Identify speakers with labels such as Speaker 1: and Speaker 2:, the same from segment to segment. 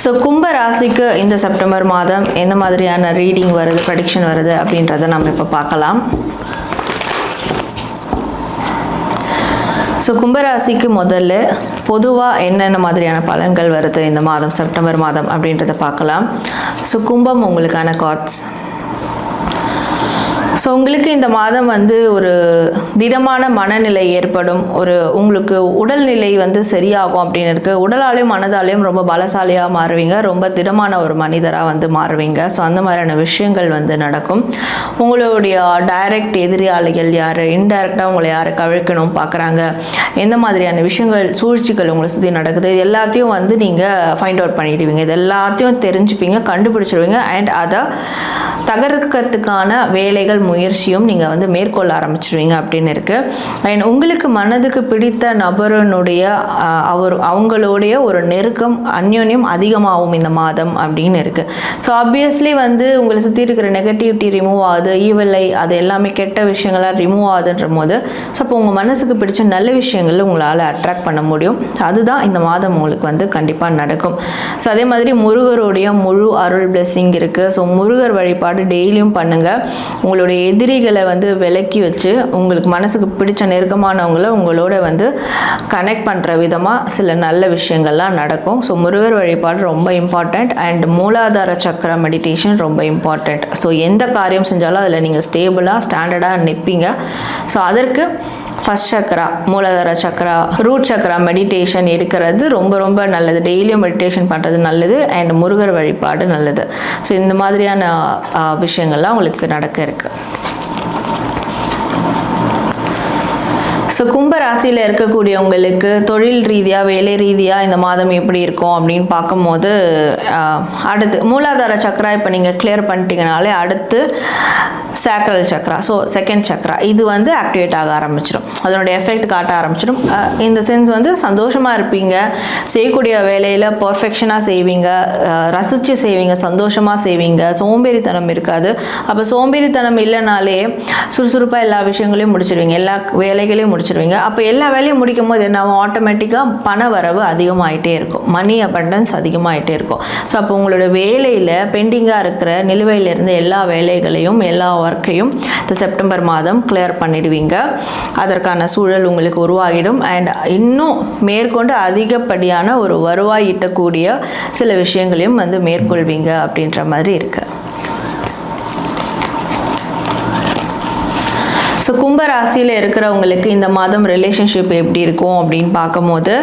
Speaker 1: So கும்ப ராசிக்கு இந்த September மாதம் எந்த மாதிரியான ரீடிங் வருது ப்ரடிக்ஷன் வருது அப்படின்றத நம்ம இப்போ பார்க்கலாம். ஸோ கும்பராசிக்கு முதல்ல பொதுவாக என்னென்ன மாதிரியான பலன்கள் வருது இந்த மாதம் செப்டம்பர் மாதம் அப்படின்றத பார்க்கலாம். ஸோ கும்பம் உங்களுக்கான கார்ட்ஸ் ஸோ உங்களுக்கு இந்த மாதம் வந்து ஒரு திடமான மனநிலை ஏற்படும். ஒரு உங்களுக்கு உடல்நிலை வந்து சரியாகும் அப்படின்னு இருக்குது உடலாலையும் மனதாலையும் ரொம்ப பலசாலியாக மாறுவீங்க. ரொம்ப திடமான ஒரு மனிதராக வந்து மாறுவீங்க. ஸோ அந்த மாதிரியான விஷயங்கள் வந்து நடக்கும். உங்களுடைய டைரக்ட் எதிரியாளிகள் யார்? இன்டைரக்டாக உங்களை யார் கவிழ்க்கணும் பார்க்குறாங்க எந்த மாதிரியான விஷயங்கள் சூழ்ச்சிகள் உங்களை சுற்றி நடக்குது? இது எல்லாத்தையும் வந்து நீங்கள் ஃபைண்ட் அவுட் பண்ணிடுவீங்க. இது எல்லாத்தையும் தெரிஞ்சுப்பீங்க கண்டுபிடிச்சிருவீங்க. அண்ட் அதை தகர்க்கிறதுக்கான வேலைகள் முயற்சியும் நீங்கள் வந்து மேற்கொள்ள ஆரம்பிச்சிருவீங்க அப்படின்னு இருக்குது அண்ட் உங்களுக்கு மனதுக்கு பிடித்த நபரனுடைய அவர் அவங்களுடைய ஒரு நெருக்கம் அந்யோன்யம் அதிகமாகும் இந்த மாதம் அப்படின்னு இருக்குது ஸோ ஆப்வியஸ்லி வந்து உங்களை சுற்றி இருக்கிற நெகட்டிவிட்டி ரிமூவ் ஆகுது ஈவலை அது எல்லாமே கெட்ட விஷயங்களாக ரிமூவ் ஆகுதுன்ற போது ஸோ அப்போ உங்கள் மனசுக்கு பிடிச்ச நல்ல விஷயங்கள் உங்களால் அட்ராக்ட் பண்ண முடியும். அதுதான் இந்த மாதம் உங்களுக்கு வந்து கண்டிப்பாக நடக்கும். ஸோ அதே மாதிரி முருகருடைய முழு அருள் பிளெஸ்ஸிங் இருக்குது ஸோ முருகர் வழிபாடு டெய்லியும் பண்ணுங்கள் உங்களுடைய எதிரிகளை வந்து விலக்கி வச்சு உங்களுக்கு மனசுக்கு பிடிச்ச நெருக்கமானவங்கள உங்களோட வந்து கனெக்ட் பண்ணுற விதமாக சில நல்ல விஷயங்கள்லாம் நடக்கும். ஸோ முருகர் வழிபாடு ரொம்ப இம்பார்ட்டண்ட் அண்ட் மூலாதார சக்கர மெடிடேஷன் ரொம்ப இம்பார்ட்டண்ட் ஸோ எந்த காரியம் செஞ்சாலும் அதில் நீங்கள் ஸ்டேபிளாக ஸ்டாண்டர்டாக நிற்பீங்க ஸோ அதற்கு ஃபஸ்ட் சக்கரா மூலாதார சக்கரா ரூட் சக்கரா மெடிடேஷன் எடுக்கிறது ரொம்ப ரொம்ப நல்லது. டெய்லியும் மெடிடேஷன் பண்ணுறது நல்லது அண்ட் முருகர் வழிபாடு நல்லது. ஸோ இந்த மாதிரியான விஷயங்கள்லாம் உங்களுக்கு நடக்க இருக்குது ஸோ கும்ப ராசியில் இருக்கக்கூடியவங்களுக்கு தொழில் ரீதியாக வேலை ரீதியாக இந்த மாதம் எப்படி இருக்கும் அப்படின்னு பார்க்கும்போது அடுத்து மூலாதார சக்கரா இப்போ நீங்கள் கிளியர் பண்ணிட்டீங்கனாலே அடுத்து sacral chakra so second chakra இது வந்து ஆக்டிவேட் ஆக ஆரம்பிச்சிடும். அதனுடைய எஃபெக்ட் காட்ட ஆரம்பிச்சிடும். இந்த சென்ஸ் வந்து சந்தோஷமாக இருப்பீங்க. செய்யக்கூடிய வேலையில் பர்ஃபெக்ஷனாக செய்வீங்க. ரசித்து செய்வீங்க சந்தோஷமாக செய்வீங்க. சோம்பேறித்தனம் இருக்காது. அப்போ சோம்பேறித்தனம் இல்லைனாலே சுறுசுறுப்பாக எல்லா விஷயங்களையும் முடிச்சிருவீங்க. எல்லா வேலைகளையும் முடிச்சிருவீங்க. அப்போ எல்லா வேலையும் முடிக்கும் போது என்ன ஆட்டோமேட்டிக்காக பண வரவு அதிகமாகிட்டே இருக்கும். மணி அபண்டன்ஸ் அதிகமாகிட்டே இருக்கும். ஸோ அப்போ உங்களோட வேலையில் பெண்டிங்காக இருக்கிற நிலுவையிலிருந்து எல்லா வேலைகளையும் எல்லா ஒர்க்கையும் இந்த செப்டம்பர் மாதம் கிளியர் பண்ணிடுவீங்க. அதற்கான சூழல் உங்களுக்கு உருவாகிடும். அண்ட் இன்னும் மேற்கொண்டு அதிகப்படியான ஒரு வருவாய் ஈட்டக்கூடிய சில விஷயங்களையும் வந்து மேற்கொள்வீங்க அப்படின்ற மாதிரி இருக்கு. ஸோ கும்ப ராசியில் இருக்கிறவங்களுக்கு இந்த மாதம் ரிலேஷன்ஷிப் எப்படி இருக்கும் அப்படின்னு பார்க்கும்போது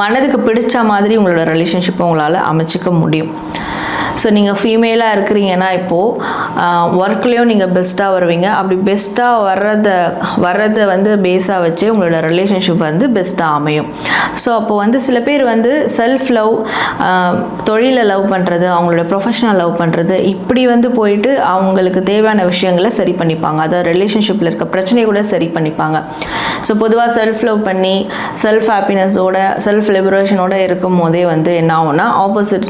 Speaker 1: மனதுக்கு பிடிச்ச மாதிரி உங்களோட ரிலேஷன்ஷிப்பை உங்களால் அமைச்சிக்க முடியும். ஸோ நீங்கள் ஃபீமேலாக இருக்கிறீங்கன்னா இப்போது ஒர்க்லேயும் நீங்கள் பெஸ்ட்டாக வருவீங்க. அப்படி பெஸ்ட்டாக வர்றத வர்றதை வந்து பேஸாக வச்சு உங்களோட ரிலேஷன்ஷிப் வந்து பெஸ்ட்டாக அமையும். ஸோ அப்போ வந்து சில பேர் வந்து செல்ஃப் லவ் தொழிலை லவ் பண்ணுறது அவங்களோட ப்ரொஃபஷனல் லவ் பண்ணுறது இப்படி வந்து போயிட்டு அவங்களுக்கு தேவையான விஷயங்களை சரி பண்ணிப்பாங்க. அதாவது ரிலேஷன்ஷிப்பில் இருக்க பிரச்சனையை கூட சரி பண்ணிப்பாங்க. ஸோ பொதுவாக செல்ஃப் லவ் பண்ணி செல்ஃப் ஹாப்பினஸோட செல்ஃப் லிபரேஷனோட இருக்கும் போதே வந்து என்ன ஆகும்னா ஆப்போசிட்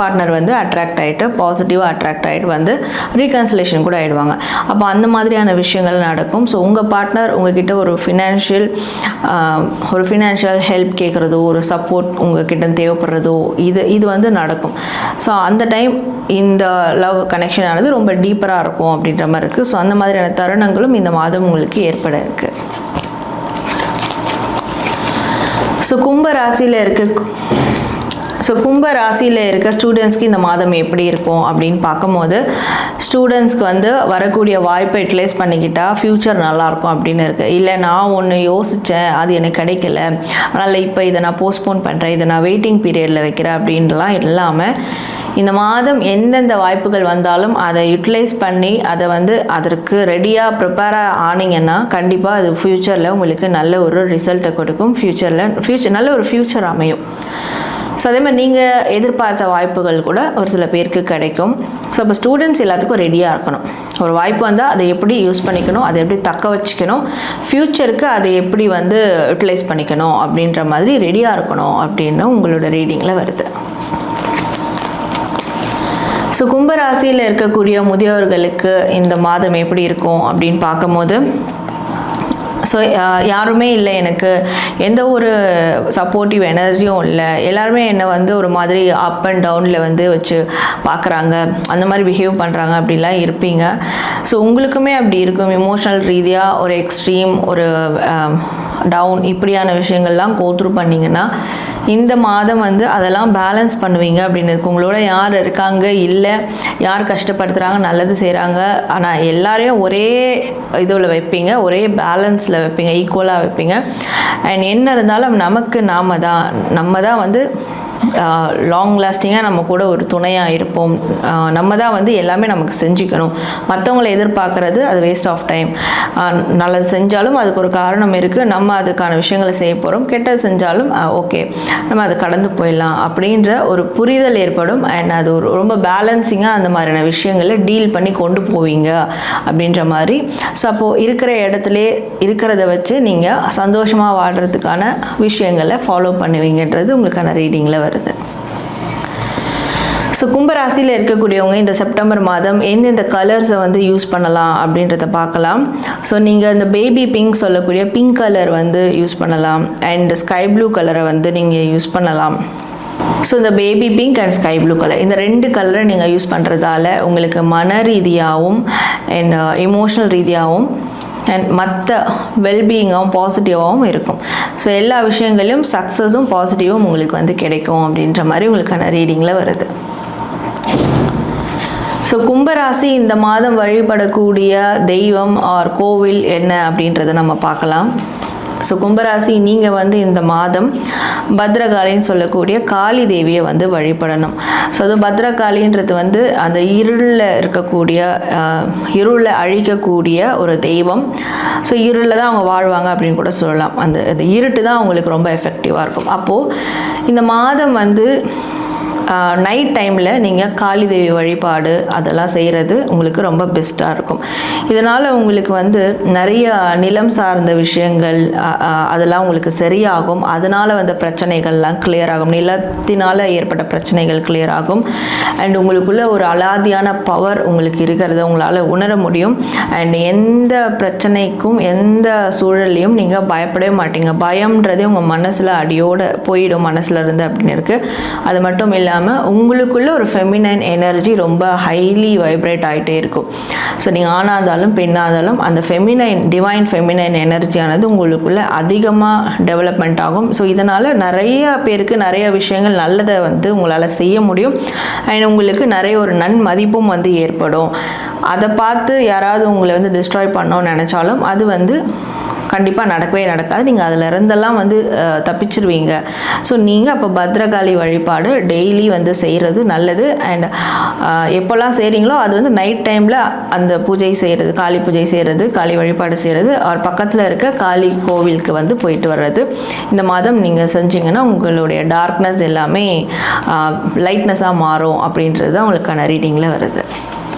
Speaker 1: பார்ட்னர் வந்து அட்ராக்ட் ஆகிட்டு பாசிட்டிவாக அட்ராக்ட் ஆகிட்டு வந்து ரீகன்சிலேஷன் கூட ஆகிடுவாங்க அப்போ அந்த மாதிரியான விஷயங்கள் நடக்கும். ஸோ உங்கள் பார்ட்னர் உங்ககிட்ட ஒரு ஃபினான்ஷியல் ஒரு ஃபினான்ஷியல் ஹெல்ப் கேட்குறதோ ஒரு சப்போர்ட் உங்ககிட்ட தேவைப்படுறதோ இது இது வந்து நடக்கும். ஸோ அந்த டைம் இந்த லவ் கனெக்ஷன் ஆனது ரொம்ப டீப்பராக இருக்கும் அப்படின்ற மாதிரி இருக்குது ஸோ அந்த மாதிரியான தருணங்களும் இந்த மாதம் உங்களுக்கு ஏற்பட இருக்குது ஸோ கும்ப ராசியில் இருக்க ஸோ கும்ப ராசியில் இருக்க ஸ்டூடெண்ட்ஸ்க்கு இந்த மாதம் எப்படி இருக்கும் அப்படின்னு பார்க்கும்போது ஸ்டூடெண்ட்ஸ்க்கு வந்து வரக்கூடிய வாய்ப்பை யூட்டிலைஸ் பண்ணிக்கிட்டால் ஃப்யூச்சர் நல்லாயிருக்கும் அப்படின்னு இருக்குது இல்லை நான் ஒன்று யோசித்தேன் அது எனக்கு கிடைக்கல. அதனால் இப்போ இதை நான் போஸ்ட்போன் பண்ணுறேன் இதை நான் வெயிட்டிங் பீரியடில் வைக்கிறேன் அப்படின்லாம் இல்லாமல் இந்த மாதம் எந்தெந்த வாய்ப்புகள் வந்தாலும் அதை யூட்டிலைஸ் பண்ணி அதை வந்து அதற்கு ரெடியாக ப்ரிப்பேராக ஆனீங்கன்னா கண்டிப்பாக அது ஃப்யூச்சரில் உங்களுக்கு நல்ல ஒரு ரிசல்ட்டை கொடுக்கும். ஃப்யூச்சரில் ஃப்யூச்சர் நல்ல ஒரு ஃப்யூச்சர் அமையும். ஸோ அதே மாதிரி நீங்கள் எதிர்பார்த்த வாய்ப்புகள் கூட ஒரு சில பேருக்கு கிடைக்கும். ஸோ அப்போ ஸ்டூடெண்ட்ஸ் எல்லாத்துக்கும் ரெடியாக இருக்கணும். ஒரு வாய்ப்பு வந்தால் அதை எப்படி யூஸ் பண்ணிக்கணும் அதை எப்படி தக்க வச்சுக்கணும் ஃப்யூச்சருக்கு அதை எப்படி வந்து யூட்டிலைஸ் பண்ணிக்கணும் அப்படின்ற மாதிரி ரெடியாக இருக்கணும் அப்படின்னு உங்களோட ரீடிங்கில் வருது. ஸோ கும்பராசியில் இருக்கக்கூடிய முதியோர்களுக்கு இந்த மாதம் எப்படி இருக்கும் அப்படின்னு பார்க்கும்போது ஸோ uh, யாருமே இல்லை எனக்கு. எந்த ஒரு சப்போர்ட்டிவ் எனர்ஜியும் இல்லை. எல்லாருமே என்னை வந்து ஒரு மாதிரி அப் அண்ட் டவுனில் வந்து வச்சு பார்க்குறாங்க. அந்த மாதிரி பிஹேவ் பண்ணுறாங்க அப்படிலாம் இருப்பீங்க. ஸோ உங்களுக்குமே அப்படி இருக்கும். இமோஷனல் ரீதியாக ஒரு எக்ஸ்ட்ரீம் ஒரு um, டவுன் இப்படியான விஷயங்கள்லாம் கோத்ரூ பண்ணிங்கன்னா இந்த மாதம் வந்து அதெல்லாம் பேலன்ஸ் பண்ணுவீங்க அப்படின்னு இருக்கு. உங்களோட யார் இருக்காங்க இல்லை யார் கஷ்டப்படுத்துகிறாங்க நல்லது செய்கிறாங்க ஆனால் எல்லாரையும் ஒரே இதில் வைப்பீங்க ஒரே பேலன்ஸில் வைப்பீங்க ஈக்குவலாக வைப்பீங்க. அண்ட் என்ன இருந்தாலும் நமக்கு நாம தான் நம்ம தான் வந்து லாங் லாஸ்டிங்காக நம்ம கூட ஒரு துணையாக இருப்போம். நம்ம தான் வந்து எல்லாமே நமக்கு செஞ்சுக்கணும். மற்றவங்களை எதிர்பார்க்கறது அது வேஸ்ட் ஆஃப் டைம் நல்லது செஞ்சாலும் அதுக்கு ஒரு காரணம் இருக்குது நம்ம அதுக்கான விஷயங்களை செய்ய போகிறோம் கெட்டது செஞ்சாலும் ஓகே நம்ம அதை கடந்து போயிடலாம் அப்படின்ற ஒரு புரிதல் ஏற்படும். அண்ட் அது ஒரு ரொம்ப பேலன்சிங்காக அந்த மாதிரியான விஷயங்களை டீல் பண்ணி கொண்டு போவீங்க அப்படின்ற மாதிரி. ஸோ அப்போது இருக்கிற இடத்துல இருக்கிறத வச்சு நீங்கள் சந்தோஷமாக வாடுறதுக்கான விஷயங்களை ஃபாலோ பண்ணுவீங்கன்றது உங்களுக்கான ரீடிங்கில் வருது. ஸோ கும்பராசியில் இருக்கக்கூடியவங்க இந்த செப்டம்பர் மாதம் எந்தெந்த கலர்ஸை வந்து யூஸ் பண்ணலாம் அப்படின்றத பார்க்கலாம். ஸோ நீங்கள் இந்த பேபி பிங்க் சொல்லக்கூடிய பிங்க் கலர் வந்து யூஸ் பண்ணலாம். அண்ட் ஸ்கை ப்ளூ கலரை வந்து நீங்கள் யூஸ் பண்ணலாம். ஸோ இந்த baby pink and sky blue colour இந்த ரெண்டு கலரை நீங்கள் யூஸ் பண்ணுறதால உங்களுக்கு மன ரீதியாகவும் அண்ட் எமோஷ்னல் uh, ரீதியாகவும் அண்ட் மற்ற வெல்பீயிங்காகவும் பாசிட்டிவாகவும் இருக்கும். ஸோ எல்லா விஷயங்களையும் சக்ஸஸும் பாசிட்டிவும் உங்களுக்கு வந்து கிடைக்கும் அப்படின்ற மாதிரி உங்களுக்கான ரீடிங்கில் வருது. ஸோ கும்பராசி இந்த மாதம் வழிபடக்கூடிய தெய்வம் ஆர் கோவில் என்ன அப்படின்றத நம்ம பார்க்கலாம். ஸோ கும்பராசி நீங்கள் வந்து இந்த மாதம் பத்ரகாளின்னு சொல்லக்கூடிய காளி தேவியை வந்து வழிபடணும். ஸோ அது பத்ரகாளின்றது வந்து அந்த இருளில் இருக்கக்கூடிய இருளில் இருளை அழிக்கக்கூடிய ஒரு தெய்வம். ஸோ இருளில் தான் அவங்க வாழ்வாங்க அப்படின்னு கூட சொல்லலாம். அந்த அந்த இருட்டு தான் அவங்களுக்கு ரொம்ப எஃபெக்டிவாக இருக்கும். அப்போது இந்த மாதம் வந்து நைட் டைமில் நீங்கள் காளி தேவி வழிபாடு அதெல்லாம் செய்கிறது உங்களுக்கு ரொம்ப பெஸ்ட்டாக இருக்கும். இதனால் உங்களுக்கு வந்து நிறைய நிலம் சார்ந்த விஷயங்கள் அதெல்லாம் உங்களுக்கு சரியாகும். அதனால் வந்த பிரச்சனைகள்லாம் கிளியர் ஆகும். நிலத்தினால் ஏற்பட்ட பிரச்சனைகள் கிளியர் ஆகும். அண்ட் உங்களுக்குள்ள ஒரு அலாதியான பவர் உங்களுக்கு இருக்கிறத உங்களால் உணர முடியும். அண்ட் எந்த பிரச்சனைக்கும் எந்த சூழல்லையும் நீங்கள் பயப்படவே மாட்டீங்க. பயம்ன்றதே உங்கள் மனசில் அடியோடு போயிடும். மனசில் இருந்து அப்படின்னு இருக்குது அது மட்டும் இல்லாமல் உங்களுக்குள்ள ஒரு ஃபெமினைன் எனர்ஜி ரொம்ப ஹைலி வைப்ரேட் ஆகிட்டே இருக்கும். ஸோ நீங்கள் ஆணாக இருந்தாலும் பெண்ணாக இருந்தாலும் அந்த ஃபெமினைன் டிவைன் ஃபெமினைன் எனர்ஜியானது உங்களுக்குள்ளே அதிகமாக டெவலப்மெண்ட் ஆகும். ஸோ இதனால் நிறைய பேருக்கு நிறைய விஷயங்கள் நல்லதை வந்து உங்களால் செய்ய முடியும். அண்ட் உங்களுக்கு நிறைய ஒரு நன்மதிப்பும் வந்து ஏற்படும். அதை பார்த்து யாராவது உங்களை வந்து டிஸ்ட்ராய் பண்ணோன்னு நினச்சாலும் அது வந்து கண்டிப்பாக நடக்கவே நடக்காது. நீங்கள் அதில் இருந்தெல்லாம் வந்து தப்பிச்சிருவீங்க. ஸோ நீங்கள் அப்போ பத்ரகாளி வழிபாடு டெய்லி வந்து செய்கிறது நல்லது. அண்ட் எப்போல்லாம் செய்கிறீங்களோ அது வந்து நைட் டைமில் அந்த பூஜை செய்கிறது காளி பூஜை செய்கிறது காளி வழிபாடு செய்கிறது அவர் பக்கத்தில் இருக்க காளி கோவிலுக்கு வந்து போயிட்டு வர்றது. இந்த மாதம் நீங்கள் செஞ்சீங்கன்னா உங்களுடைய டார்க்னஸ் எல்லாமே லைட்னஸாக மாறும் அப்படின்றது தான் உங்களுக்கான ரீடிங்கில் வருது.